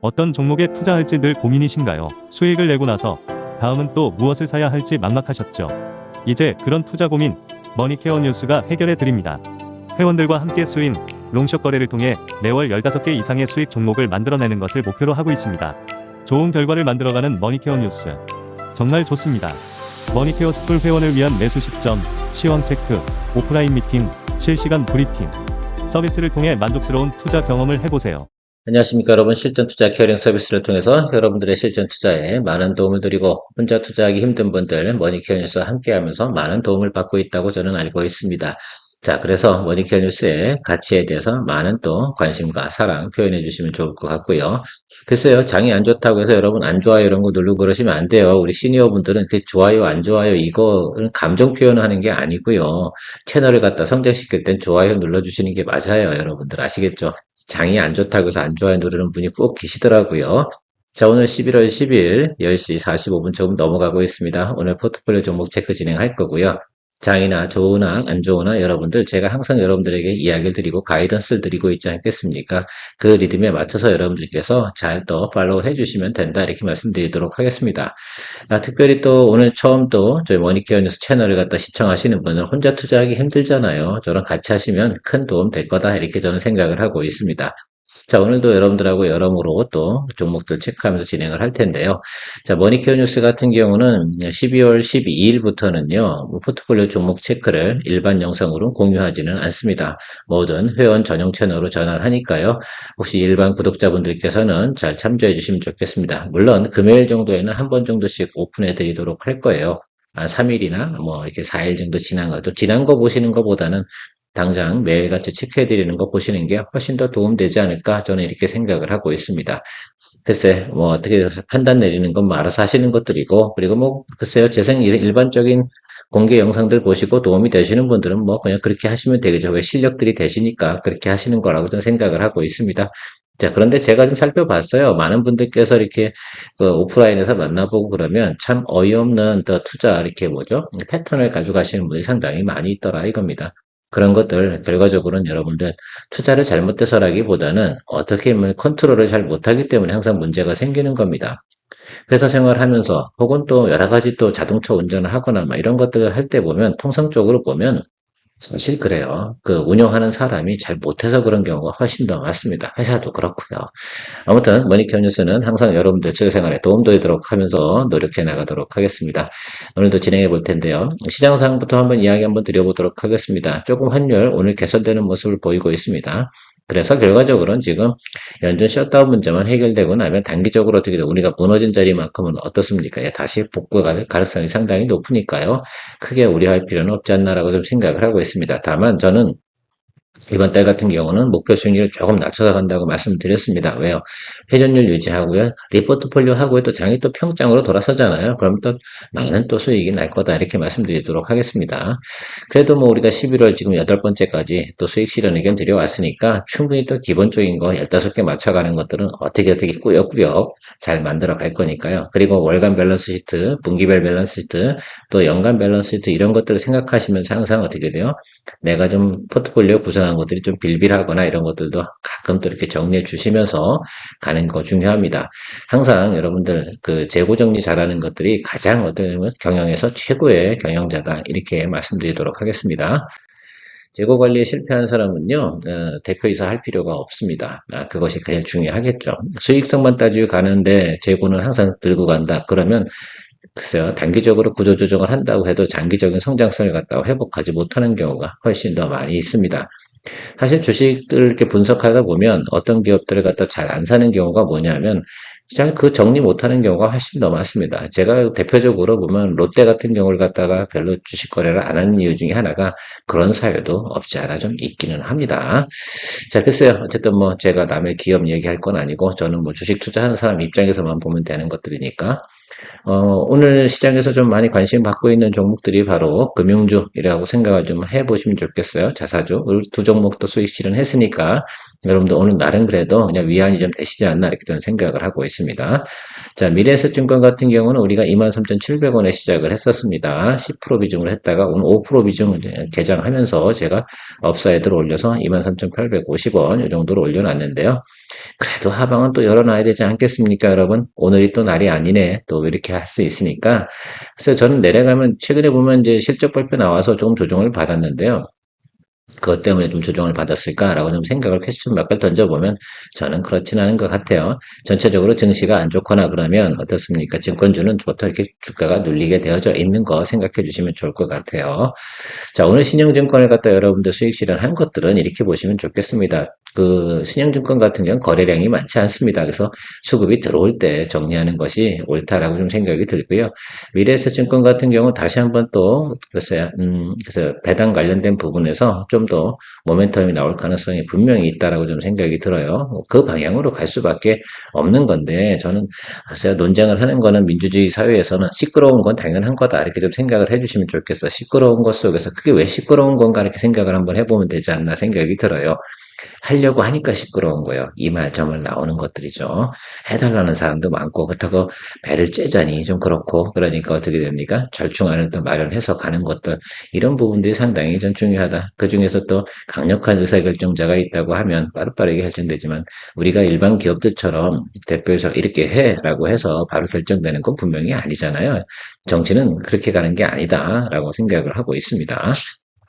어떤 종목에 투자할지 늘 고민이신가요? 수익을 내고 나서 다음은 또 무엇을 사야 할지 막막하셨죠? 이제 그런 투자 고민 머니케어 뉴스가 해결해 드립니다. 회원들과 함께 수인 롱숏 거래를 통해 매월 15개 이상의 수익 종목을 만들어내는 것을 목표로 하고 있습니다. 좋은 결과를 만들어가는 머니케어 뉴스. 정말 좋습니다. 머니케어 스쿨 회원을 위한 매수 시점, 시황 체크, 오프라인 미팅, 실시간 브리핑. 서비스를 통해 만족스러운 투자 경험을 해보세요. 안녕하십니까 여러분 실전 투자 케어링 서비스를 통해서 여러분들의 실전 투자에 많은 도움을 드리고 혼자 투자하기 힘든 분들 머니케어 뉴스와 함께 하면서 많은 도움을 받고 있다고 저는 알고 있습니다. 자 그래서 머니케어 뉴스의 가치에 대해서 많은 또 관심과 사랑 표현해 주시면 좋을 것 같고요. 글쎄요 장이 안 좋다고 해서 여러분 안 좋아요 이런 거 누르고 그러시면 안 돼요. 우리 시니어 분들은 그 좋아요 안 좋아요 이거는 감정 표현을 하는 게 아니고요. 채널을 갖다 성장시킬 땐 좋아요 눌러주시는 게 맞아요 여러분들 아시겠죠? 장이 안 좋다고 해서 안 좋아요 누르는 분이 꼭 계시더라고요. 자, 오늘 11월 10일 10시 45분 조금 넘어가고 있습니다. 오늘 포트폴리오 종목 체크 진행할 거고요. 장이나 좋으나 안 좋으나 여러분들 제가 항상 여러분들에게 이야기를 드리고 가이던스를 드리고 있지 않겠습니까? 그 리듬에 맞춰서 여러분들께서 잘 또 팔로우 해주시면 된다 이렇게 말씀드리도록 하겠습니다. 아, 특별히 또 오늘 처음 또 저희 머니케어 뉴스 채널을 갖다 시청하시는 분은 혼자 투자하기 힘들잖아요. 저랑 같이 하시면 큰 도움 될 거다 이렇게 저는 생각을 하고 있습니다. 자, 오늘도 여러분들하고 여러모로 또 종목들 체크하면서 진행을 할 텐데요. 자, 머니케어 뉴스 같은 경우는 12월 12일부터는요, 포트폴리오 종목 체크를 일반 영상으로 공유하지는 않습니다. 모든 회원 전용 채널로 전환하니까요. 혹시 일반 구독자분들께서는 잘 참조해 주시면 좋겠습니다. 물론 금요일 정도에는 한 번 정도씩 오픈해 드리도록 할 거예요. 한 3일이나 뭐 이렇게 4일 정도 지난 거, 또 지난 거 보시는 것보다는 당장 매일같이 체크해 드리는 거 보시는 게 훨씬 더 도움되지 않을까 저는 이렇게 생각을 하고 있습니다. 글쎄, 뭐 어떻게 판단 내리는 건 뭐 알아서 하시는 것들이고, 그리고 뭐 글쎄요, 재생 일반적인 공개 영상들 보시고 도움이 되시는 분들은 뭐 그냥 그렇게 하시면 되겠죠. 왜 실력들이 되시니까 그렇게 하시는 거라고 저는 생각을 하고 있습니다. 자, 그런데 제가 좀 살펴봤어요. 많은 분들께서 이렇게 그 오프라인에서 만나보고 그러면 참 어이없는 더 투자 이렇게 뭐죠? 패턴을 가져가시는 분이 상당히 많이 있더라 이겁니다. 그런 것들 결과적으로는 여러분들 투자를 잘못해서라기보다는 어떻게 보면 컨트롤을 잘 못하기 때문에 항상 문제가 생기는 겁니다. 회사 생활하면서 혹은 또 여러 가지 또 자동차 운전을 하거나 막 이런 것들을 할 때 보면 통상적으로 보면 사실 그래요. 그 운영하는 사람이 잘 못해서 그런 경우가 훨씬 더 많습니다. 회사도 그렇고요. 아무튼 머니케어 뉴스는 항상 여러분들 실생활에 도움 되도록 하면서 노력해 나가도록 하겠습니다. 오늘도 진행해 볼 텐데요. 시장 상황부터 한번 이야기 한번 드려보도록 하겠습니다. 조금 환율 오늘 개선되는 모습을 보이고 있습니다. 그래서 결과적으로는 지금 연준 셧다운 문제만 해결되고 나면 단기적으로 어떻게 든 우리가 무너진 자리만큼은 어떻습니까? 예, 다시 복구가 가능성이 상당히 높으니까요. 크게 우려할 필요는 없지 않나라고 좀 생각을 하고 있습니다. 다만 저는 이번 달 같은 경우는 목표 수익률을 조금 낮춰서 간다고 말씀드렸습니다. 왜요? 회전율 유지하고요. 리포트폴리오 하고요. 또 장이 또 평장으로 돌아서잖아요. 그럼 또 많은 또 수익이 날 거다. 이렇게 말씀드리도록 하겠습니다. 그래도 뭐 우리가 11월 지금 여덟 번째까지 또 수익 실현 의견 드려왔으니까 충분히 또 기본적인 거 15개 맞춰가는 것들은 어떻게 어떻게 꾸역꾸역 잘 만들어 갈 거니까요. 그리고 월간 밸런스 시트, 분기별 밸런스 시트, 또 연간 밸런스 시트 이런 것들을 생각하시면서 항상 어떻게 돼요? 내가 좀 포트폴리오 구성 한 것들이 좀 빌빌하거나 이런 것들도 가끔 또 이렇게 정리해 주시면서 가는 거 중요합니다. 항상 여러분들 그 재고 정리 잘하는 것들이 가장 어떤 경영에서 최고의 경영자다 이렇게 말씀드리도록 하겠습니다. 재고 관리에 실패한 사람은요, 어, 대표이사 할 필요가 없습니다. 아, 그것이 제일 중요하겠죠. 수익성만 따지고 가는데 재고는 항상 들고 간다. 그러면 글쎄요, 단기적으로 구조조정을 한다고 해도 장기적인 성장성을 갖다가 회복하지 못하는 경우가 훨씬 더 많이 있습니다. 사실 주식들 이렇게 분석하다 보면 어떤 기업들을 갖다 잘 안 사는 경우가 뭐냐면 잘 그 정리 못하는 경우가 훨씬 더 많습니다. 제가 대표적으로 보면 롯데 같은 경우를 갖다가 별로 주식 거래를 안 하는 이유 중에 하나가 그런 사유도 없지 않아 좀 있기는 합니다. 자, 글쎄요. 어쨌든 뭐 제가 남의 기업 얘기할 건 아니고 저는 뭐 주식 투자하는 사람 입장에서만 보면 되는 것들이니까 어, 오늘 시장에서 좀 많이 관심 받고 있는 종목들이 바로 금융주이라고 생각을 좀 해보시면 좋겠어요. 자사주. 두 종목도 수익 실현했으니까 여러분들 오늘 날은 그래도 그냥 위안이 좀 되시지 않나 이렇게 저는 생각을 하고 있습니다. 자, 미래에셋증권 같은 경우는 우리가 23,700원에 시작을 했었습니다. 10% 비중을 했다가 오늘 5% 비중을 개장하면서 제가 업사이드로 올려서 23,850원 이 정도로 올려놨는데요. 그래도 하방은 또 열어놔야 되지 않겠습니까, 여러분? 오늘이 또 날이 아니네. 또 이렇게 할 수 있으니까. 그래서 저는 내려가면 최근에 보면 이제 실적 발표 나와서 조금 조정을 받았는데요. 그것 때문에 좀 조정을 받았을까라고 좀 생각을 퀘스천 마크를 던져보면 저는 그렇진 않은 것 같아요. 전체적으로 증시가 안 좋거나 그러면 어떻습니까? 증권주는 보통 이렇게 주가가 눌리게 되어져 있는 거 생각해 주시면 좋을 것 같아요. 자, 오늘 신영증권을 갖다 여러분들 수익 실현한 것들은 이렇게 보시면 좋겠습니다. 그 신영증권 같은 경우는 거래량이 많지 않습니다. 그래서 수급이 들어올 때 정리하는 것이 옳다라고 좀 생각이 들고요. 미래에셋증권 같은 경우 다시 한번 또 글쎄요, 음, 그래서 배당 관련된 부분에서 좀 더 모멘텀이 나올 가능성이 분명히 있다라고 좀 생각이 들어요. 그 방향으로 갈 수밖에 없는 건데 저는 글쎄요, 논쟁을 하는 거는 민주주의 사회에서는 시끄러운 건 당연한 거다 이렇게 좀 생각을 해주시면 좋겠어. 시끄러운 것 속에서 그게 왜 시끄러운 건가 이렇게 생각을 한번 해보면 되지 않나 생각이 들어요. 하려고 하니까 시끄러운 거예요. 이 말 저말 나오는 것들이죠. 해달라는 사람도 많고 그렇다고 배를 째자니 좀 그렇고 그러니까 어떻게 됩니까? 절충안을 또 마련해서 가는 것들 이런 부분들이 상당히 좀 중요하다. 그 중에서 또 강력한 의사결정자가 있다고 하면 빠르빠르게 결정되지만 우리가 일반 기업들처럼 대표에서 이렇게 해라고 해서 바로 결정되는 건 분명히 아니잖아요. 정치는 그렇게 가는 게 아니다라고 생각을 하고 있습니다.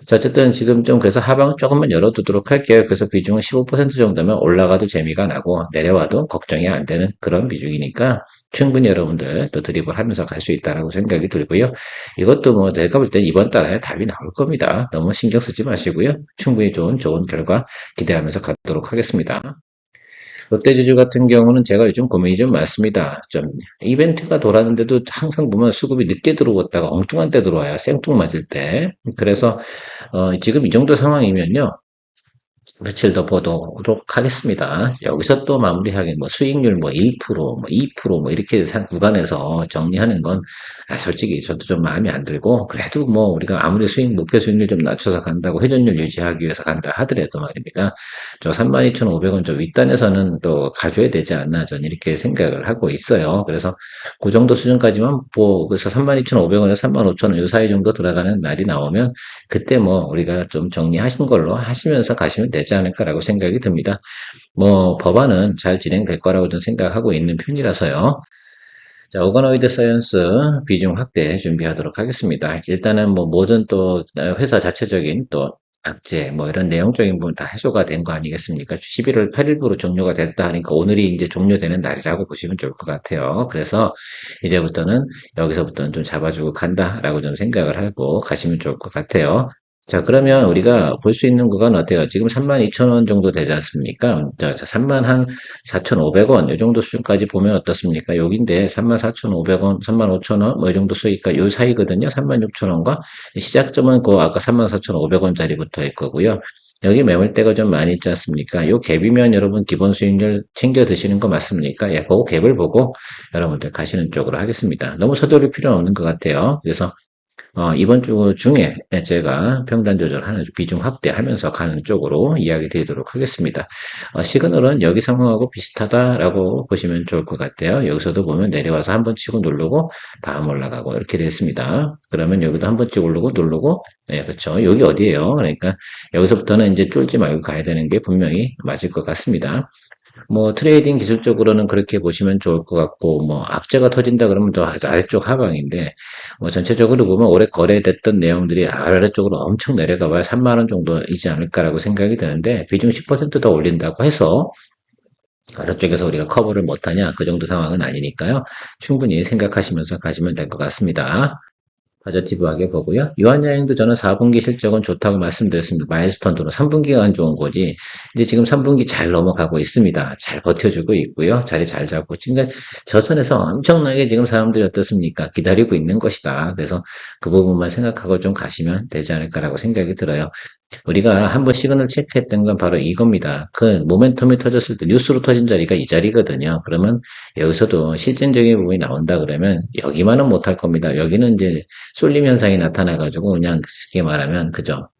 자, 어쨌든 지금 좀 그래서 하방을 조금만 열어두도록 할게요. 그래서 비중은 15% 정도면 올라가도 재미가 나고 내려와도 걱정이 안 되는 그런 비중이니까 충분히 여러분들 또 드립을 하면서 갈 수 있다라고 생각이 들고요. 이것도 뭐 내가 볼때 이번 달에 답이 나올 겁니다. 너무 신경 쓰지 마시고요. 충분히 좋은 좋은 결과 기대하면서 가도록 하겠습니다. 롯데지주 같은 경우는 제가 요즘 고민이 좀 많습니다. 좀 이벤트가 돌았는데도 항상 보면 수급이 늦게 들어왔다가 엉뚱한 때 들어와요. 생뚱 맞을 때. 그래서 어, 지금 이 정도 상황이면요. 며칠 더 보도록 하겠습니다. 여기서 또 마무리하긴 뭐 수익률 뭐 1%, 뭐 2%뭐 이렇게 산 구간에서 정리하는 건 아, 솔직히 저도 좀 마음에 안 들고 그래도 뭐 우리가 아무리 수익 목표 수익률 좀 낮춰서 간다고 회전율 유지하기 위해서 간다 하더라도 말입니다. 저 32,500원 저 윗단에서는 또 가져야 되지 않나 저는 이렇게 생각을 하고 있어요. 그래서 그 정도 수준까지만 뭐 그래서 32,500원에서 35,000원 이 사이 정도 들어가는 날이 나오면 그때 뭐 우리가 좀 정리하신 걸로 하시면서 가시면 되지 않을까라고 생각이 듭니다. 뭐 법안은 잘 진행될 거라고 저는 생각하고 있는 편이라서요. 자, 오가노이드 사이언스 비중 확대 준비하도록 하겠습니다. 일단은 뭐 모든 또 회사 자체적인 또 악재 뭐 이런 내용적인 부분 다 해소가 된 거 아니겠습니까? 11월 8일부로 종료가 됐다 하니까 오늘이 이제 종료되는 날이라고 보시면 좋을 것 같아요. 그래서 이제부터는 여기서부터는 좀 잡아주고 간다라고 좀 생각을 하고 가시면 좋을 것 같아요. 자, 그러면 우리가 볼 수 있는 구간 어때요? 지금 32,000원 정도 되지 않습니까? 자, 3만 한 4,500원, 이 정도 수준까지 보면 어떻습니까? 여기인데 34,500원, 35,000원, 뭐 이 정도 수익가 요 사이거든요. 36,000원과 시작점은 그 아까 34,500원짜리부터 있거고요. 여기 매물대가 좀 많이 있지 않습니까? 요 갭이면 여러분 기본 수익률 챙겨 드시는 거 맞습니까? 예, 그 갭을 보고 여러분들 가시는 쪽으로 하겠습니다. 너무 서두를 필요는 없는 것 같아요. 그래서 어, 이번 주 중에 제가 평단 조절하는 비중 확대하면서 가는 쪽으로 이야기 드리도록 하겠습니다. 어, 시그널은 여기 상황하고 비슷하다라고 보시면 좋을 것 같아요. 여기서도 보면 내려와서 한 번 치고 누르고 다음 올라가고 이렇게 됐습니다. 그러면 여기도 한번 치고 누르고 누르고 네, 그렇죠. 여기 어디예요? 그러니까 여기서부터는 이제 쫄지 말고 가야 되는 게 분명히 맞을 것 같습니다. 뭐 트레이딩 기술적으로는 그렇게 보시면 좋을 것 같고 뭐 악재가 터진다 그러면 또 아래쪽 하방인데 뭐 전체적으로 보면 올해 거래됐던 내용들이 아래쪽으로 엄청 내려가 봐야 3만 원 정도이지 않을까라고 생각이 드는데 비중 10%더 올린다고 해서 아래쪽에서 우리가 커버를 못하냐 그 정도 상황은 아니니까요 충분히 생각하시면서 가시면 될 것 같습니다. 파저티브하게 보고요. 유한여행도 저는 4분기 실적은 좋다고 말씀드렸습니다. 마일스톤도로 3분기가 안 좋은 거지. 이제 지금 3분기 잘 넘어가고 있습니다. 잘 버텨주고 있고요. 자리 잘 잡고. 지금 저선에서 엄청나게 지금 사람들이 어떻습니까? 기다리고 있는 것이다. 그래서 그 부분만 생각하고 좀 가시면 되지 않을까라고 생각이 들어요. 우리가 한번 시그널 체크했던 건 바로 이겁니다. 그 모멘텀이 터졌을 때 뉴스로 터진 자리가 이 자리거든요. 그러면 여기서도 실전적인 부분이 나온다 그러면 여기만은 못할 겁니다. 여기는 이제 쏠림 현상이 나타나가지고 그냥 쉽게 말하면 그죠.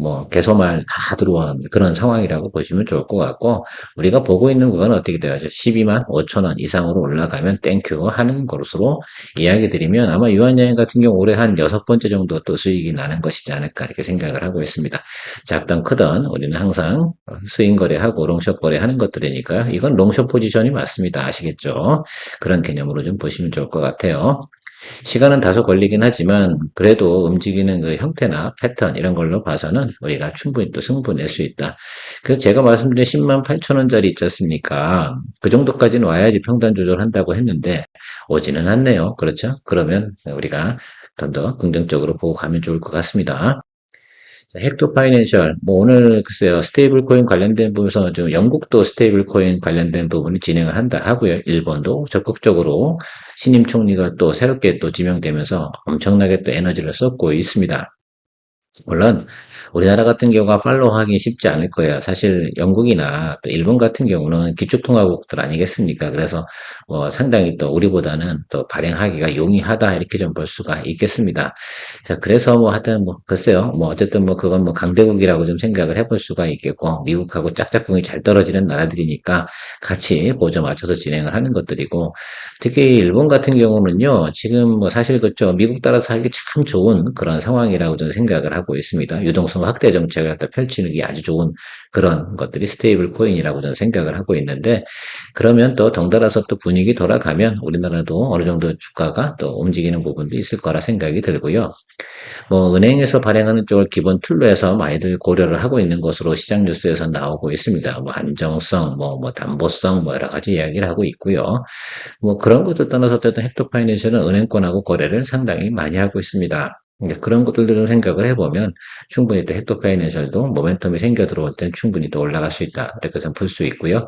뭐 개소말 다 들어온 그런 상황이라고 보시면 좋을 것 같고 우리가 보고 있는 그건 어떻게 돼야죠? 12만 5천 원 이상으로 올라가면 땡큐 하는 것으로 이야기 드리면 아마 유한여행 같은 경우 올해 한 여섯 번째 정도 또 수익이 나는 것이지 않을까 이렇게 생각을 하고 있습니다. 작든 크든 우리는 항상 스윙 거래하고 롱숏 거래하는 것들이니까요. 이건 롱숏 포지션이 맞습니다. 아시겠죠? 그런 개념으로 좀 보시면 좋을 것 같아요. 시간은 다소 걸리긴 하지만 그래도 움직이는 그 형태나 패턴 이런 걸로 봐서는 우리가 충분히 또 승부 낼 수 있다. 그래서 제가 말씀드린 10만 8천 원짜리 있지 않습니까? 그 정도까지는 와야지 평단 조절한다고 했는데 오지는 않네요. 그렇죠? 그러면 우리가 좀 더 긍정적으로 보고 가면 좋을 것 같습니다. 자, 헥토 파이낸셜, 뭐 오늘 글쎄요, 스테이블 코인 관련된 부분에서 좀 영국도 스테이블 코인 관련된 부분을 진행을 한다 하고요. 일본도 적극적으로 신임 총리가 또 새롭게 또 지명되면서 엄청나게 또 에너지를 쏟고 있습니다. 물론 우리나라 같은 경우가 팔로우하기 쉽지 않을 거예요. 사실 영국이나 또 일본 같은 경우는 기축통화국들 아니겠습니까? 그래서 뭐 상당히 또 우리보다는 또 발행하기가 용이하다 이렇게 좀 볼 수가 있겠습니다. 자, 그래서 뭐 하여튼 뭐 글쎄요. 뭐 어쨌든 뭐 그건 뭐 강대국이라고 좀 생각을 해볼 수가 있겠고 미국하고 짝짝꿍이 잘 떨어지는 나라들이니까 같이 보조 맞춰서 진행을 하는 것들이고 특히 일본 같은 경우는요. 지금 뭐 사실 그죠 미국 따라서 살기 참 좋은 그런 상황이라고 저는 생각을 하고 있습니다. 유동성 확대 정책을 갖다 펼치는 게 아주 좋은 그런 것들이 스테이블 코인이라고 저는 생각을 하고 있는데 그러면 또 덩달아서 또 분위기 돌아가면 우리나라도 어느 정도 주가가 또 움직이는 부분도 있을 거라 생각이 들고요. 뭐 은행에서 발행하는 쪽을 기본 툴로 해서 많이들 고려를 하고 있는 것으로 시장 뉴스에서 나오고 있습니다. 뭐 안정성, 뭐, 뭐 담보성, 뭐 여러 가지 이야기를 하고 있고요. 뭐 그런 것들 떠나서 어쨌든 헥토 파이낸셜은 은행권하고 거래를 상당히 많이 하고 있습니다. 그런 것들을 생각을 해보면 충분히 또 헥토 파이낸셜도 모멘텀이 생겨 들어올 땐 충분히 또 올라갈 수 있다. 이렇게 좀볼수 있고요.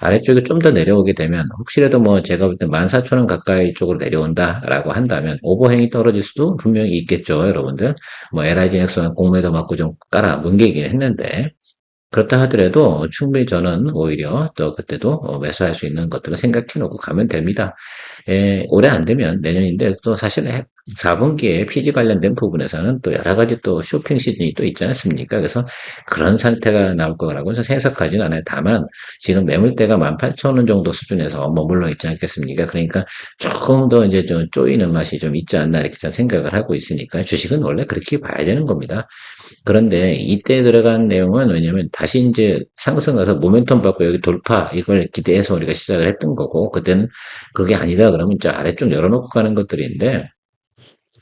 아래쪽에 좀 더 내려오게 되면 혹시라도 뭐 제가 볼 때 14,000원 가까이 쪽으로 내려온다라고 한다면 오버행이 떨어질 수도 분명히 있겠죠. 여러분들. 뭐 LIG 넥스원 공매도 맞고 좀 깔아 뭉개긴 했는데 그렇다 하더라도 충분히 저는 오히려 또 그때도 어, 매수할 수 있는 것들을 생각해 놓고 가면 됩니다. 예, 올해 안 되면 내년인데 또 사실 4분기에 PG 관련된 부분에서는 또 여러 가지 또 쇼핑 시즌이 또 있지 않습니까? 그래서 그런 상태가 나올 거라고 해서 해석하지는 않아요. 다만 지금 매물대가 18,000원 정도 수준에서 머물러 있지 않겠습니까? 그러니까 조금 더 이제 좀 쪼이는 맛이 좀 있지 않나 이렇게 생각을 하고 있으니까 주식은 원래 그렇게 봐야 되는 겁니다. 그런데 이때 들어간 내용은 왜냐면 다시 이제 상승해서 모멘텀 받고 여기 돌파 이걸 기대해서 우리가 시작을 했던 거고 그때는 그게 아니다 그러면 이제 아래쪽 열어놓고 가는 것들인데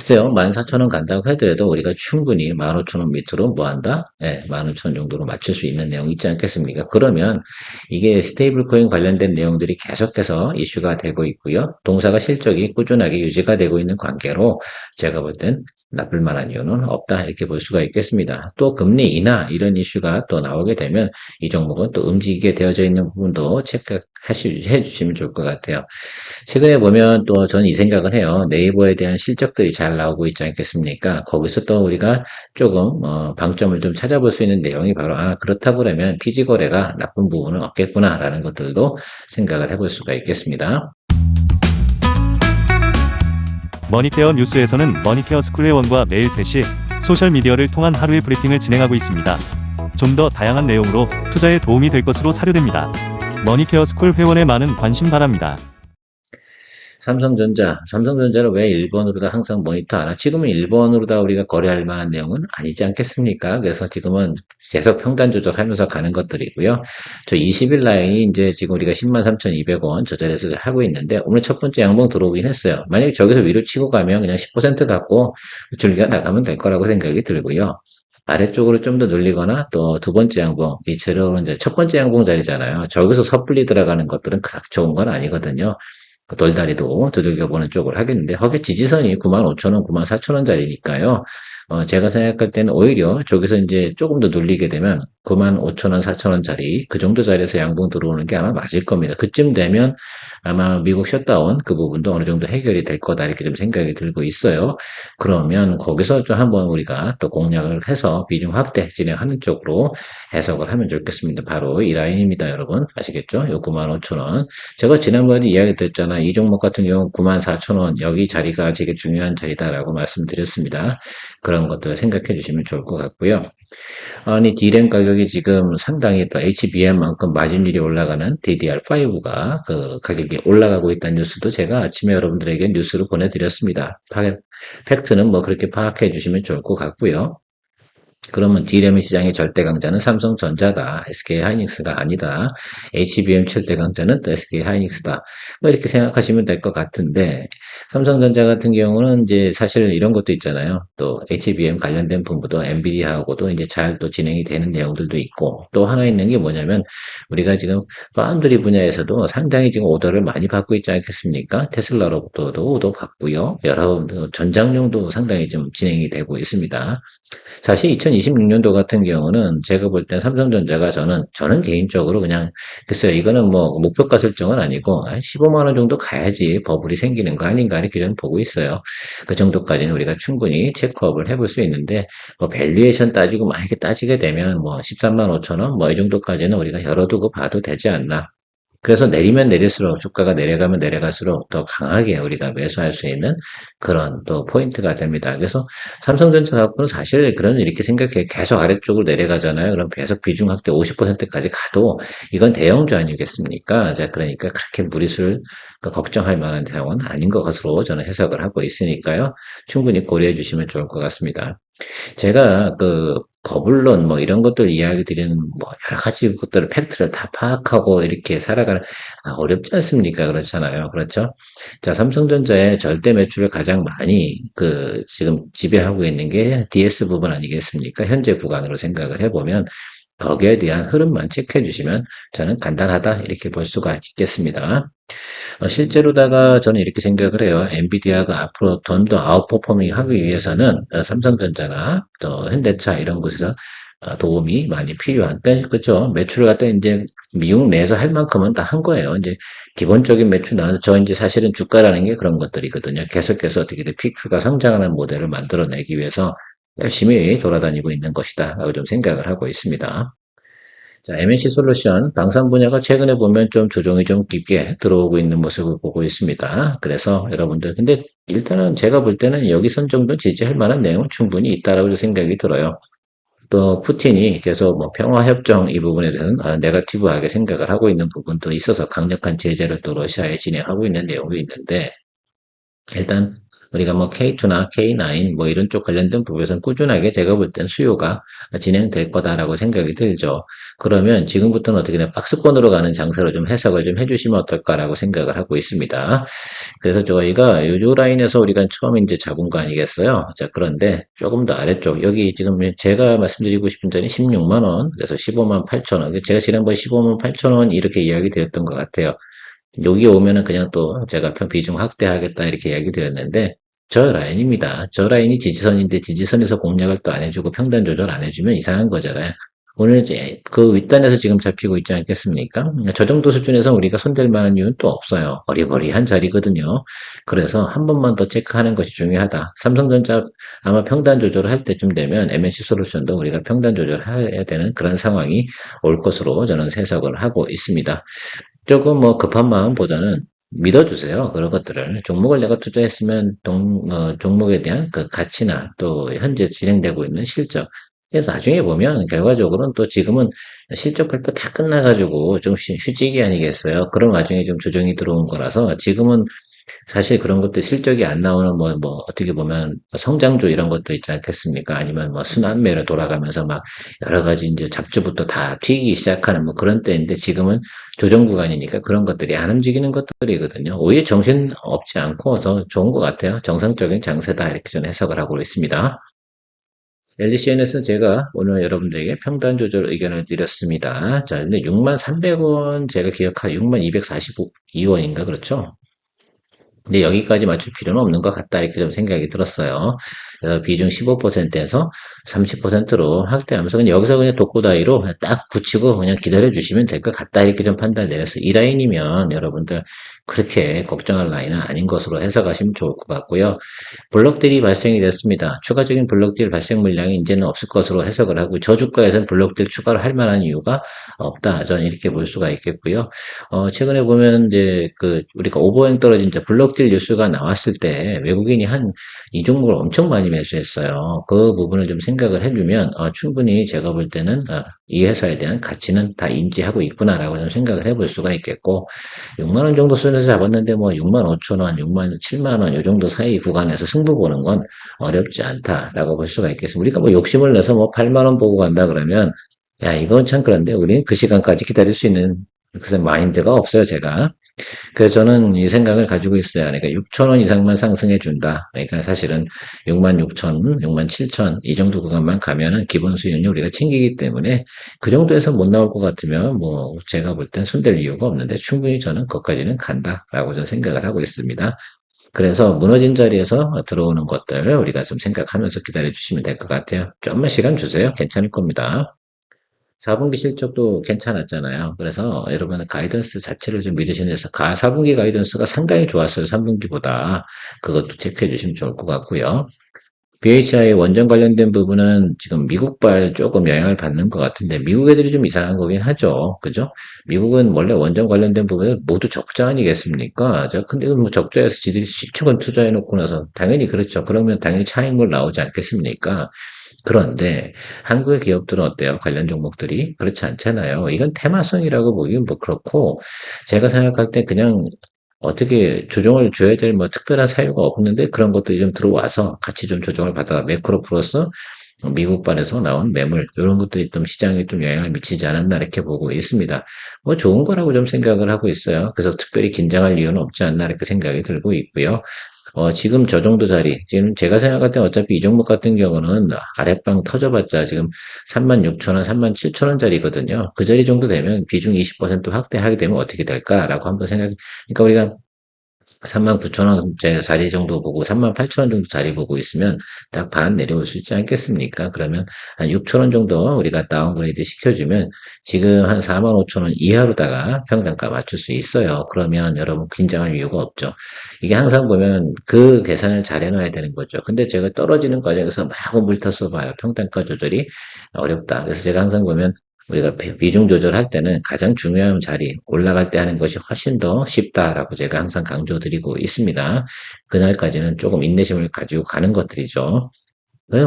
글쎄요, 14,000원 간다고 하더라도 우리가 충분히 15,000원 밑으로 뭐 한다? 예, 15,000원 정도로 맞출 수 있는 내용이 있지 않겠습니까? 그러면 이게 스테이블 코인 관련된 내용들이 계속해서 이슈가 되고 있고요. 동사가 실적이 꾸준하게 유지가 되고 있는 관계로 제가 볼 땐 나쁠 만한 이유는 없다 이렇게 볼 수가 있겠습니다. 또 금리 인하 이런 이슈가 또 나오게 되면 이 종목은 또 움직이게 되어져 있는 부분도 체크해 주시면 좋을 것 같아요. 최근에 보면 또 저는 이 생각을 해요. 네이버에 대한 실적들이 잘 나오고 있지 않겠습니까? 거기서 또 우리가 조금 어, 방점을 좀 찾아볼 수 있는 내용이 바로 아 그렇다 그러면 피지 거래가 나쁜 부분은 없겠구나라는 것들도 생각을 해볼 수가 있겠습니다. 머니케어 뉴스에서는 머니케어 스쿨 회원과 매일 3시 소셜미디어를 통한 하루의 브리핑을 진행하고 있습니다. 좀 더 다양한 내용으로 투자에 도움이 될 것으로 사료됩니다. 머니케어 스쿨 회원의 많은 관심 바랍니다. 삼성전자, 삼성전자를 왜 1번으로다 항상 모니터 하나? 지금은 1번으로다 우리가 거래할 만한 내용은 아니지 않겠습니까? 그래서 지금은 계속 평단 조절하면서 가는 것들이고요. 저 20일 라인이 이제 지금 우리가 103,200원 저 자리에서 하고 있는데 오늘 첫 번째 양봉 들어오긴 했어요. 만약에 저기서 위로 치고 가면 그냥 10% 갖고 줄기가 나가면 될 거라고 생각이 들고요. 아래쪽으로 좀 더 눌리거나 또 두 번째 양봉, 이처럼 이제 첫 번째 양봉 자리잖아요. 저기서 섣불리 들어가는 것들은 그닥 좋은 건 아니거든요. 그 돌다리도 두들겨보는 쪽을 하겠는데 허기 지지선이 95,000원, 94,000원짜리니까요. 어, 제가 생각할 때는 오히려 저기서 이제 조금 더 눌리게 되면 95,000원, 4,000원짜리 그 정도 자리에서 양봉 들어오는 게 아마 맞을 겁니다. 그쯤 되면 아마 미국 셧다운 그 부분도 어느 정도 해결이 될 거다 이렇게 좀 생각이 들고 있어요. 그러면 거기서 좀 한번 우리가 또 공략을 해서 비중 확대 진행하는 쪽으로 해석을 하면 좋겠습니다. 바로 이 라인입니다, 여러분. 아시겠죠? 요 95,000원. 제가 지난번에 이야기 드렸잖아요. 이 종목 같은 경우 94,000원 여기 자리가 되게 중요한 자리다라고 말씀드렸습니다. 그런 것들을 생각해 주시면 좋을 것 같고요. 아니, D램 가격이 지금 상당히 또 HBM만큼 마진율이 올라가는 DDR5가 그 가격이 올라가고 있다는 뉴스도 제가 아침에 여러분들에게 뉴스로 보내드렸습니다. 파- 팩트는 뭐 그렇게 파악해 주시면 좋을 것 같고요. 그러면 D램 시장의 절대 강자는 삼성전자다. SK 하이닉스가 아니다. HBM 최대 강자는 또 SK 하이닉스다. 뭐 이렇게 생각하시면 될 것 같은데 삼성전자 같은 경우는 이제 사실 이런 것도 있잖아요. 또 HBM 관련된 부분도 엔비디아하고도 이제 잘 또 진행이 되는 내용들도 있고 또 하나 있는 게 뭐냐면 우리가 지금 파운드리 분야에서도 상당히 지금 오더를 많이 받고 있지 않겠습니까? 테슬라로부터도 오더 받고요. 여러 전장용도 상당히 좀 진행이 되고 있습니다. 사실 2026년도 같은 경우는 제가 볼땐 삼성전자가 저는 저는 개인적으로 그냥 글쎄요 이거는 뭐 목표가 설정은 아니고 한 15만 원 정도 가야지 버블이 생기는 거 아닌가 이렇게 저는 보고 있어요. 그 정도까지는 우리가 충분히 체크업을 해볼 수 있는데 뭐 밸류에이션 따지고 만약에 따지게 되면 뭐 13만 5천 원 뭐 이 정도까지는 우리가 열어두고 봐도 되지 않나. 그래서 내리면 내릴수록 주가가 내려가면 내려갈수록 더 강하게 우리가 매수할 수 있는 그런 또 포인트가 됩니다. 그래서 삼성전자 갖고는 사실 그런 이렇게 생각해 계속 아래쪽으로 내려가잖아요. 그럼 계속 비중 확대 50%까지 가도 이건 대형주 아니겠습니까? 자, 그러니까 그렇게 무리수를 걱정할 만한 대형은 아닌 것으로 저는 해석을 하고 있으니까요. 충분히 고려해 주시면 좋을 것 같습니다. 제가 그 버블론 뭐 이런 것들 이야기 드리는 뭐 여러 가지 것들을 팩트를 다 파악하고 이렇게 살아가는 아, 어렵지 않습니까? 그렇잖아요. 그렇죠? 자, 삼성전자의 절대 매출을 가장 많이 그 지금 지배하고 있는 게 DS 부분 아니겠습니까? 현재 구간으로 생각을 해보면 거기에 대한 흐름만 체크해 주시면 저는 간단하다 이렇게 볼 수가 있겠습니다. 어, 실제로다가 저는 이렇게 생각을 해요. 엔비디아가 앞으로 좀더 아웃퍼포밍 하기 위해서는 어, 삼성전자나 또 현대차 이런 곳에서 어, 도움이 많이 필요한, 그러니까 그죠? 매출을 갖다 이제 미국 내에서 할 만큼은 다 한 거예요. 이제 기본적인 매출 나와서 저 이제 사실은 주가라는 게 그런 것들이거든요. 계속해서 어떻게든 피크가 성장하는 모델을 만들어내기 위해서 열심히 돌아다니고 있는 것이다. 라고 좀 생각을 하고 있습니다. 자, MNC 솔루션 방산 분야가 최근에 보면 좀 조정이 좀 깊게 들어오고 있는 모습을 보고 있습니다. 그래서 여러분들 근데 일단은 제가 볼 때는 여기선 정도 지지할 만한 내용은 충분히 있다라고 생각이 들어요. 또 푸틴이 계속 뭐 평화협정 이 부분에 대해서는 아, 네거티브하게 생각을 하고 있는 부분도 있어서 강력한 제재를 또 러시아에 진행하고 있는 내용도 있는데 일단 우리가 뭐 K2나 K9 뭐 이런 쪽 관련된 부분에서는 꾸준하게 제가 볼 땐 수요가 진행될 거다라고 생각이 들죠. 그러면 지금부터는 어떻게 든 박스권으로 가는 장세로 좀 해석을 좀 해주시면 어떨까라고 생각을 하고 있습니다. 그래서 저희가 요조 라인에서 우리가 처음 이제 잡은 거 아니겠어요? 자, 그런데 조금 더 아래쪽, 여기 지금 제가 말씀드리고 싶은 점이 16만원, 그래서 15만 8천원. 제가 지난번에 15만 8천원 이렇게 이야기 드렸던 것 같아요. 여기 오면은 그냥 또 제가 편 비중 확대하겠다 이렇게 이야기 드렸는데, 저 라인입니다. 저 라인이 지지선인데 지지선에서 공략을 또 안 해주고 평단 조절 안 해주면 이상한 거잖아요. 오늘 이제 그 윗단에서 지금 잡히고 있지 않겠습니까? 저 정도 수준에서 우리가 손댈 만한 이유는 또 없어요. 어리버리한 자리거든요. 그래서 한 번만 더 체크하는 것이 중요하다. 삼성전자 아마 평단 조절을 할 때쯤 되면 MNC 솔루션도 우리가 평단 조절해야 되는 그런 상황이 올 것으로 저는 해석을 하고 있습니다. 조금 뭐 급한 마음보다는 믿어주세요. 그런 것들을. 종목을 내가 투자했으면 동, 어, 종목에 대한 그 가치나 또 현재 진행되고 있는 실적. 그래서 나중에 보면 결과적으로는 또 지금은 실적 발표 다 끝나가지고 좀 휴- 휴직이 아니겠어요. 그런 와중에 좀 조정이 들어온 거라서 지금은 사실 그런 것도 실적이 안 나오는 뭐, 뭐, 어떻게 보면 성장주 이런 것도 있지 않겠습니까? 아니면 뭐 순환매로 돌아가면서 막 여러 가지 이제 잡주부터 다 튀기 시작하는 뭐 그런 때인데 지금은 조정 구간이니까 그런 것들이 안 움직이는 것들이거든요. 오히려 정신 없지 않고 더 좋은 것 같아요. 정상적인 장세다 이렇게 저는 해석을 하고 있습니다. LGCN에서 제가 오늘 여러분들에게 평단 조절 의견을 드렸습니다. 자, 근데 63,300원 제가 기억하 6242원인가 그렇죠? 근데 여기까지 맞출 필요는 없는 것 같다 이렇게 좀 생각이 들었어요. 그래서 비중 15%에서 30%로 확대하면서 그냥 여기서 그냥 독고다이로 딱 붙이고 그냥 기다려 주시면 될 것 같다 이렇게 좀 판단 내렸어요. 이 라인이면 여러분들 그렇게 걱정할 라인은 아닌 것으로 해석하시면 좋을 것 같고요. 블록들이 발생이 됐습니다. 추가적인 블록딜 발생 물량이 이제는 없을 것으로 해석을 하고 저주가에서는 블록딜 추가를 할 만한 이유가 없다. 저는 이렇게 볼 수가 있겠고요. 어, 최근에 보면 이제 그 우리가 오버행 떨어진 블록딜 뉴스가 나왔을 때 외국인이 한 이 종목을 엄청 많이 매수했어요. 그 부분을 좀 생각을 해주면 어, 충분히 제가 볼 때는 어, 이 회사에 대한 가치는 다 인지하고 있구나라고 좀 생각을 해볼 수가 있겠고 6만 원 정도 수준에서 잡았는데 뭐 6만 5천 원, 6만 7만 원이 정도 사이 구간에서 승부 보는 건 어렵지 않다라고 볼 수가 있겠습니다. 우리가 뭐 욕심을 내서 뭐 8만 원 보고 간다 그러면 야 이건 참 그런데 우리는 그 시간까지 기다릴 수 있는 그 마인드가 없어요 제가. 그래서 저는 이 생각을 가지고 있어요. 그러니까 6천 원 이상만 상승해 준다. 그러니까 사실은 6만 6천, 6만 7천 이 정도 구간만 가면은 기본 수익률 우리가 챙기기 때문에 그 정도에서 못 나올 것 같으면 뭐 제가 볼 땐 손댈 이유가 없는데 충분히 저는 거기까지는 간다라고 저는 생각을 하고 있습니다. 그래서 무너진 자리에서 들어오는 것들 우리가 좀 생각하면서 기다려 주시면 될 것 같아요. 좀만 시간 주세요. 괜찮을 겁니다. 4분기 실적도 괜찮았잖아요. 그래서 여러분 가이던스 자체를 좀 믿으시는 데서 4분기 가이던스가 상당히 좋았어요. 3분기보다. 그것도 체크해 주시면 좋을 것 같고요. BHI 원전 관련된 부분은 지금 미국발 조금 영향을 받는 것 같은데 미국 애들이 좀 이상한 거긴 하죠. 그죠? 미국은 원래 원전 관련된 부분은 모두 적자 아니겠습니까? 저 근데 뭐 적자에서 지들이 10조 원 투자해 놓고 나서 당연히 그렇죠. 그러면 당연히 차익물 나오지 않겠습니까? 그런데 한국의 기업들은 어때요? 관련 종목들이 그렇지 않잖아요. 이건 테마성이라고 보기는 뭐 그렇고 제가 생각할 때 그냥 어떻게 조정을 줘야 될 뭐 특별한 사유가 없는데 그런 것들이 좀 들어와서 같이 좀 조정을 받아 매크로 플러스 미국발에서 나온 매물 이런 것들이 좀 시장에 좀 영향을 미치지 않았나 이렇게 보고 있습니다. 뭐 좋은 거라고 좀 생각을 하고 있어요. 그래서 특별히 긴장할 이유는 없지 않나 이렇게 생각이 들고 있고요. 어, 지금 저 정도 자리, 지금 제가 생각할 때 어차피 이 종목 같은 경우는 아랫방 터져봤자 지금 36,000원, 37,000원 짜리거든요. 그 자리 정도 되면 비중 20% 확대하게 되면 어떻게 될까라고 한번 생각, 그러니까 우리가 39,000원째 자리 정도 보고 38,000원 정도 자리 보고 있으면 딱 반 내려올 수 있지 않겠습니까? 그러면 한 6,000원 정도 우리가 다운그레이드 시켜주면 지금 한 45,000원 이하로다가 평단가 맞출 수 있어요. 그러면 여러분 긴장할 이유가 없죠. 이게 항상 보면 그 계산을 잘 해놔야 되는 거죠. 근데 제가 떨어지는 과정에서 막 물타서 봐요. 평단가 조절이 어렵다. 그래서 제가 항상 보면 우리가 비중 조절할 때는 가장 중요한 자리, 올라갈 때 하는 것이 훨씬 더 쉽다라고 제가 항상 강조드리고 있습니다. 그날까지는 조금 인내심을 가지고 가는 것들이죠.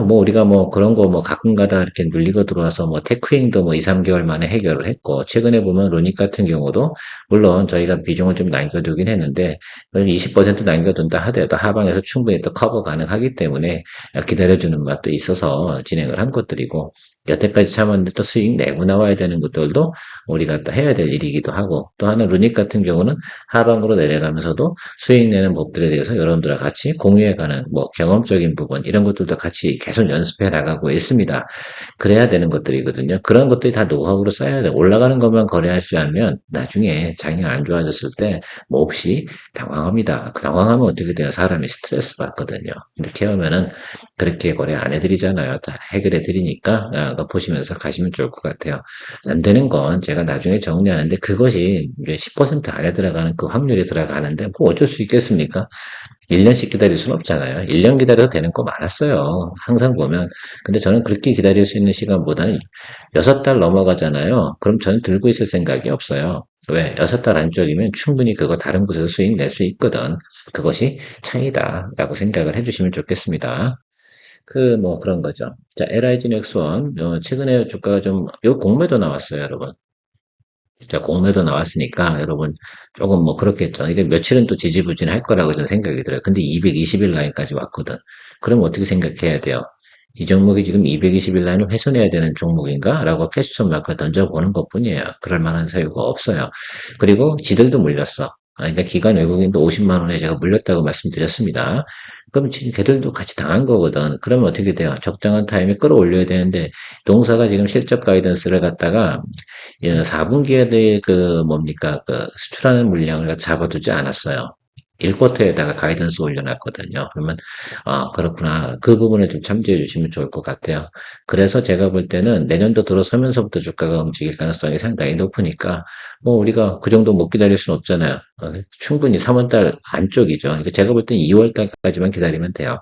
뭐 우리가 뭐 그런 거 뭐 가끔가다 이렇게 눌리고 들어와서 뭐 테크잉도 뭐 2, 3개월 만에 해결을 했고 최근에 보면 로닉 같은 경우도 물론 저희가 비중을 좀 남겨두긴 했는데 20% 남겨둔다 하더라도 하방에서 충분히 또 커버 가능하기 때문에 기다려주는 맛도 있어서 진행을 한 것들이고 여태까지 참았는데 또 수익 내고 나와야 되는 것들도 우리가 또 해야 될 일이기도 하고 또 하나 루닉 같은 경우는 하방으로 내려가면서도 수익 내는 법들에 대해서 여러분들과 같이 공유해가는 뭐 경험적인 부분 이런 것들도 같이 계속 연습해 나가고 있습니다. 그래야 되는 것들이거든요. 그런 것들이 다 노하우로 쌓여야 돼. 올라가는 것만 거래하지 않으면 나중에 장이 안 좋아졌을 때 몹시 당황합니다. 그 당황하면 어떻게 돼요? 사람이 스트레스 받거든요. 이렇게 하면은 그렇게 거래 안 해드리잖아요. 다 해결해 드리니까 아, 보시면서 가시면 좋을 것 같아요. 안 되는 건 제가 나중에 정리하는데 그것이 이제 10% 안에 들어가는 그 확률이 들어가는데 뭐 어쩔 수 있겠습니까? 1년씩 기다릴 수는 없잖아요. 1년 기다려도 되는 거 많았어요. 항상 보면. 근데 저는 그렇게 기다릴 수 있는 시간보다는 6달 넘어가잖아요. 그럼 저는 들고 있을 생각이 없어요. 왜? 6달 안쪽이면 충분히 그거 다른 곳에서 수익 낼 수 있거든. 그것이 차이다. 라고 생각을 해주시면 좋겠습니다. 그, 뭐, 그런 거죠. 자, LIG 넥스원, 어, 최근에 주가가 좀, 요 공매도 나왔어요, 여러분. 자, 공매도 나왔으니까, 여러분, 조금 뭐, 그렇겠죠. 이게 며칠은 또 지지부진 할 거라고 저는 생각이 들어요. 근데 220일 라인까지 왔거든. 그럼 어떻게 생각해야 돼요? 이 종목이 지금 220일 라인을 훼손해야 되는 종목인가? 라고 캐시션 마크를 던져보는 것 뿐이에요. 그럴 만한 사유가 없어요. 그리고 지들도 물렸어. 아, 그러니까 기관 외국인도 50만 원에 제가 물렸다고 말씀드렸습니다. 그럼 지금 걔들도 같이 당한 거거든. 그러면 어떻게 돼요? 적정한 타임에 끌어올려야 되는데 동사가 지금 실적 가이던스를 갖다가 4분기에 대해 그 뭡니까 그 수출하는 물량을 잡아두지 않았어요. 1쿼터에다가 가이던스 올려놨거든요. 그러면 아 그렇구나 그 부분을 좀 참조해 주시면 좋을 것 같아요. 그래서 제가 볼 때는 내년도 들어서면서부터 주가가 움직일 가능성이 상당히 높으니까 뭐 우리가 그 정도 못 기다릴 수는 없잖아요. 어, 충분히 3월달 안쪽이죠. 그러니까 제가 볼 때는 2월달까지만 기다리면 돼요.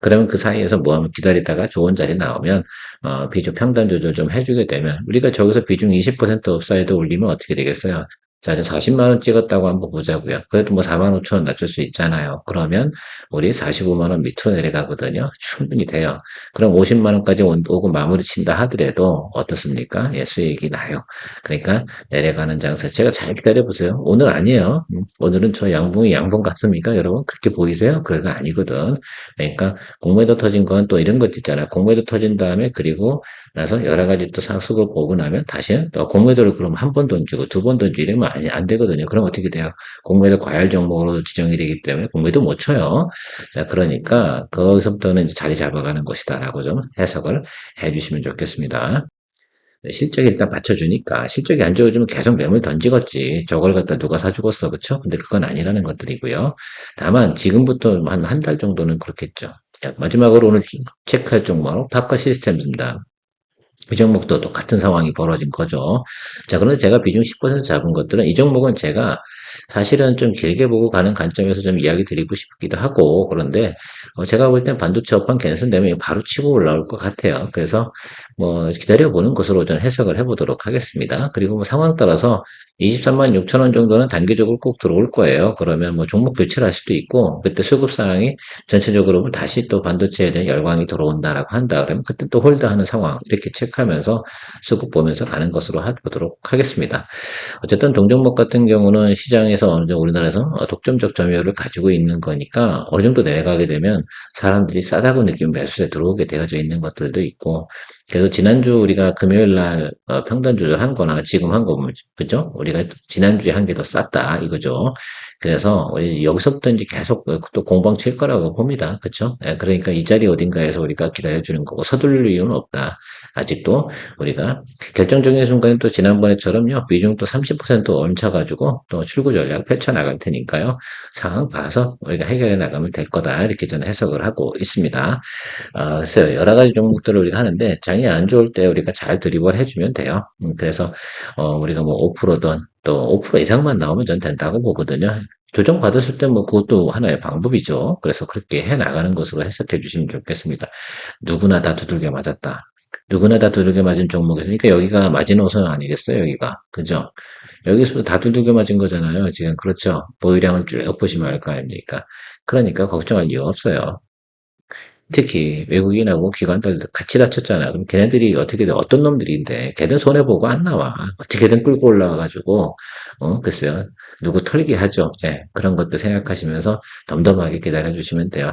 그러면 그 사이에서 뭐 하면 기다리다가 좋은 자리 나오면 어, 비중 평단 조절 좀 해주게 되면 우리가 저기서 비중 20% 업사이드 올리면 어떻게 되겠어요? 자, 이제 40만 원 찍었다고 한번 보자고요. 그래도 뭐 4만 5천 원 낮출 수 있잖아요. 그러면 우리 45만 원 밑으로 내려가거든요. 충분히 돼요. 그럼 50만 원까지 온- 오고 마무리 친다 하더라도 어떻습니까? 예, 수익이 나요. 그러니까 내려가는 장세. 제가 잘 기다려보세요. 오늘 아니에요. 음, 오늘은 저 양봉이 양봉 같습니까? 여러분 그렇게 보이세요? 그거 아니거든. 그러니까 공매도 터진 건 또 이런 것 있잖아요. 공매도 터진 다음에 그리고 나서 여러 가지 또 상수를 보고 나면 다시 또 공매도를 그럼 한 번 던지고 두 번 던지고 이러면 아니, 안 되거든요. 그럼 어떻게 돼요? 공매도 과열 종목으로 지정이 되기 때문에 공매도 못 쳐요. 자, 그러니까 거기서부터는 자리 잡아가는 것이다라고 좀 해석을 해 주시면 좋겠습니다. 네, 실적이 일단 받쳐주니까 실적이 안 좋아지면 계속 매물 던지겠지. 저걸 갖다 누가 사주겠어, 그쵸? 근데 그건 아니라는 것들이고요. 다만 지금부터 한 한 달 정도는 그렇겠죠. 자, 마지막으로 오늘 체크할 종목 파커 시스템입니다. 이 종목도 똑같은 상황이 벌어진 거죠. 자, 그런데 제가 비중 10% 잡은 것들은 이 종목은 제가 사실은 좀 길게 보고 가는 관점에서 좀 이야기 드리고 싶기도 하고, 그런데 어, 제가 볼 땐 반도체 업황 개선되면 바로 치고 올라올 것 같아요. 그래서 뭐 기다려보는 것으로 좀 해석을 해보도록 하겠습니다. 그리고 뭐 상황 따라서 23만 6천 원 정도는 단기적으로 꼭 들어올 거예요. 그러면 뭐 종목 교체를 할 수도 있고, 그때 수급 상황이 전체적으로 보면 다시 또 반도체에 대한 열광이 들어온다라고 한다 그러면 그때 또 홀드하는 상황 이렇게 체크하면서 수급 보면서 가는 것으로 해보도록 하겠습니다. 어쨌든 동종목 같은 경우는 시장에서 어느 정도 우리나라에서 독점적 점유율을 가지고 있는 거니까 어느 정도 내려가게 되면 사람들이 싸다고 느끼면 매수에 들어오게 되어져 있는 것들도 있고 그래서 지난주 우리가 금요일 날 어, 평단 조절한 거나 지금 한 거, 그죠? 우리가 지난주에 한 게 더 쌌다 이거죠. 그래서 우리 여기서부터 이제 계속 또 공방 칠 거라고 봅니다. 예, 그러니까 이 자리 어딘가에서 우리가 기다려 주는 거고 서둘릴 이유는 없다. 아직도 우리가 결정적인 순간에 또 지난번에처럼요 비중 또 30% 얹혀가지고 또 출구 전략 펼쳐 나갈 테니까요 상황 봐서 우리가 해결해 나가면 될 거다 이렇게 저는 해석을 하고 있습니다. 어, 그래서 여러 가지 종목들을 우리가 하는데 장이 안 좋을 때 우리가 잘 드리블 해주면 돼요. 음, 그래서 어, 우리가 뭐 5%든 또 5% 이상만 나오면 전 된다고 보거든요. 조정 받았을 때 뭐 그것도 하나의 방법이죠. 그래서 그렇게 해 나가는 것으로 해석해 주시면 좋겠습니다. 누구나 다 두들겨 맞았다. 누구나 다 두들겨 맞은 종목에서 그러니까 여기가 마지노선 아니겠어요 여기가 그죠 여기서 다 두들겨 맞은 거잖아요 지금 그렇죠 보유량을 쭉 보시면 알 거 아닙니까 그러니까 걱정할 이유 없어요 특히 외국인하고 기관들도 같이 다쳤잖아요 그럼 걔네들이 어떻게든 어떤 놈들인데 걔들 손해 보고 안 나와 어떻게든 끌고 올라와가지고 어 글쎄요 누구 털게 하죠 예 그런 것도 생각하시면서 덤덤하게 기다려 주시면 돼요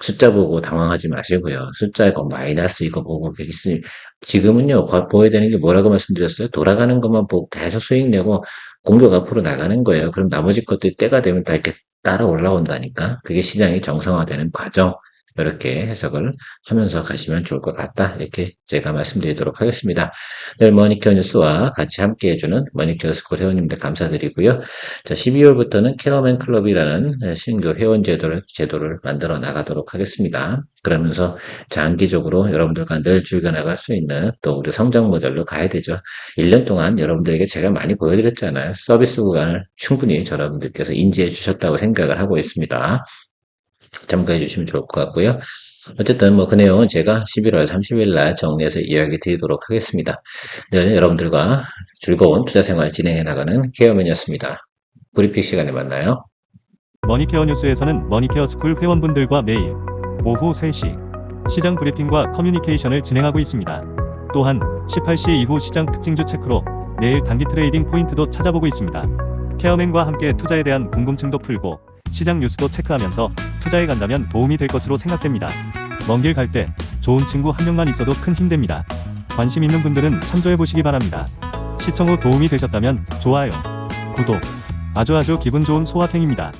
숫자 보고 당황하지 마시고요. 숫자 이거 마이너스 이거 보고 있으니 지금은요 과- 보여야 되는 게 뭐라고 말씀드렸어요? 돌아가는 것만 보고 계속 수익 내고 공격 앞으로 나가는 거예요. 그럼 나머지 것들이 때가 되면 다 이렇게 따라 올라온다니까. 그게 시장이 정상화되는 과정. 이렇게 해석을 하면서 가시면 좋을 것 같다. 이렇게 제가 말씀드리도록 하겠습니다. 내일 머니케어 뉴스와 같이 함께 해주는 머니케어 스쿨 회원님들 감사드리고요. 자, 12월부터는 케어맨 클럽이라는 신규 회원 제도를, 제도를 만들어 나가도록 하겠습니다. 그러면서 장기적으로 여러분들과 늘 즐겨 나갈 수 있는 또 우리 성장 모델로 가야 되죠. 1년 동안 여러분들에게 제가 많이 보여드렸잖아요. 서비스 구간을 충분히 여러분들께서 인지해 주셨다고 생각을 하고 있습니다. 참고해 주시면 좋을 것 같고요. 어쨌든 뭐 그 내용은 제가 11월 30일 날 정리해서 이야기 드리도록 하겠습니다. 늘 여러분들과 즐거운 투자 생활 진행해 나가는 케어맨이었습니다. 브리핑 시간에 만나요. 머니케어 뉴스에서는 머니케어 스쿨 회원분들과 매일 오후 3시 시장 브리핑과 커뮤니케이션을 진행하고 있습니다. 또한 18시 이후 시장 특징주 체크로 내일 단기 트레이딩 포인트도 찾아보고 있습니다. 케어맨과 함께 투자에 대한 궁금증도 풀고 시장 뉴스도 체크하면서 투자에 간다면 도움이 될 것으로 생각됩니다. 먼 길 갈 때 좋은 친구 한 명만 있어도 큰 힘 됩니다. 관심 있는 분들은 참조해 보시기 바랍니다. 시청 후 도움이 되셨다면 좋아요, 구독, 아주 아주 기분 좋은 소확행입니다.